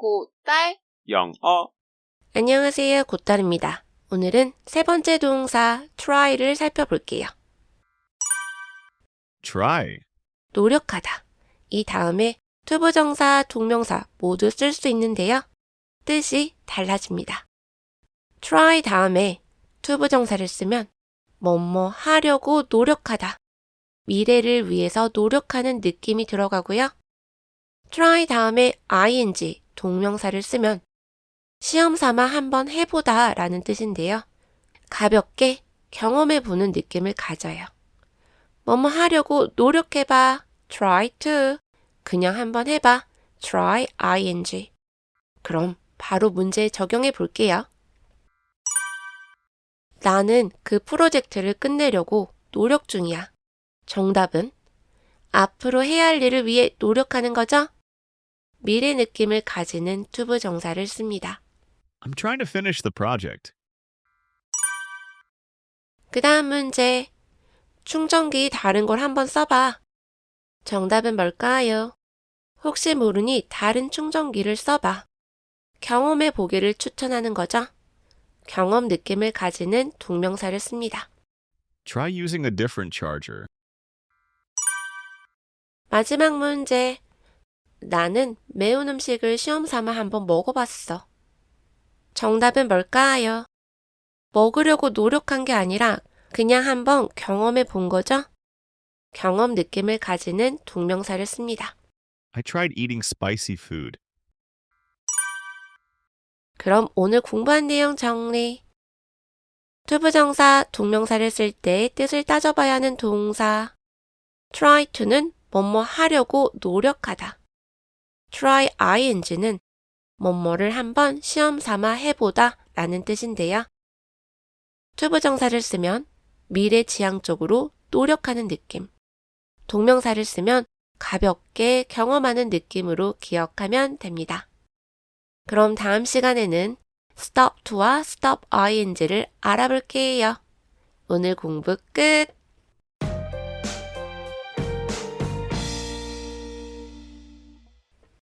고딸 영어 안녕하세요. 곧달입니다. 오늘은 세 번째 동사 try를 살펴볼게요. Try. 노력하다. 이 다음에 투부정사, 동명사 모두 쓸 수 있는데요. 뜻이 달라집니다. try 다음에 투부정사를 쓰면 뭐뭐 하려고 노력하다. 미래를 위해서 노력하는 느낌이 들어가고요. try 다음에 ing, 동명사를 쓰면 시험 삼아 한번 해보다 라는 뜻인데요. 가볍게 경험해 보는 느낌을 가져요. 뭐뭐 하려고 노력해봐. try to. 그냥 한번 해봐. try ing. 그럼 바로 문제 적용해 볼게요. 나는 그 프로젝트를 끝내려고 노력 중이야. 정답은 앞으로 해야 할 일을 위해 노력하는 거죠? 미래 느낌을 가지는 투부 정사를 씁니다. I'm trying to finish the project. 그 다음 문제. 충전기 다른 걸 한번 써봐. 정답은 뭘까요? 혹시 모르니 다른 충전기를 써봐. 경험해 보기를 추천하는 거죠. 경험 느낌을 가지는 동명사를 씁니다. Try using a different charger. 마지막 문제. 나는 매운 음식을 시험 삼아 한번 먹어봤어. 정답은 뭘까요? 먹으려고 노력한 게 아니라 그냥 한번 경험해 본 거죠? 경험 느낌을 가지는 동명사를 씁니다. I tried eating spicy food. 그럼 오늘 공부한 내용 정리. 투부정사, 동명사를 쓸 때 뜻을 따져봐야 하는 동사. try to는 뭐뭐 하려고 노력하다. Try ing는 뭐뭐를 한번 시험 삼아 해보다 라는 뜻인데요. 투부정사를 쓰면 미래 지향적으로 노력하는 느낌. 동명사를 쓰면 가볍게 경험하는 느낌으로 기억하면 됩니다. 그럼 다음 시간에는 stop to와 stop ing를 알아볼게요. 오늘 공부 끝!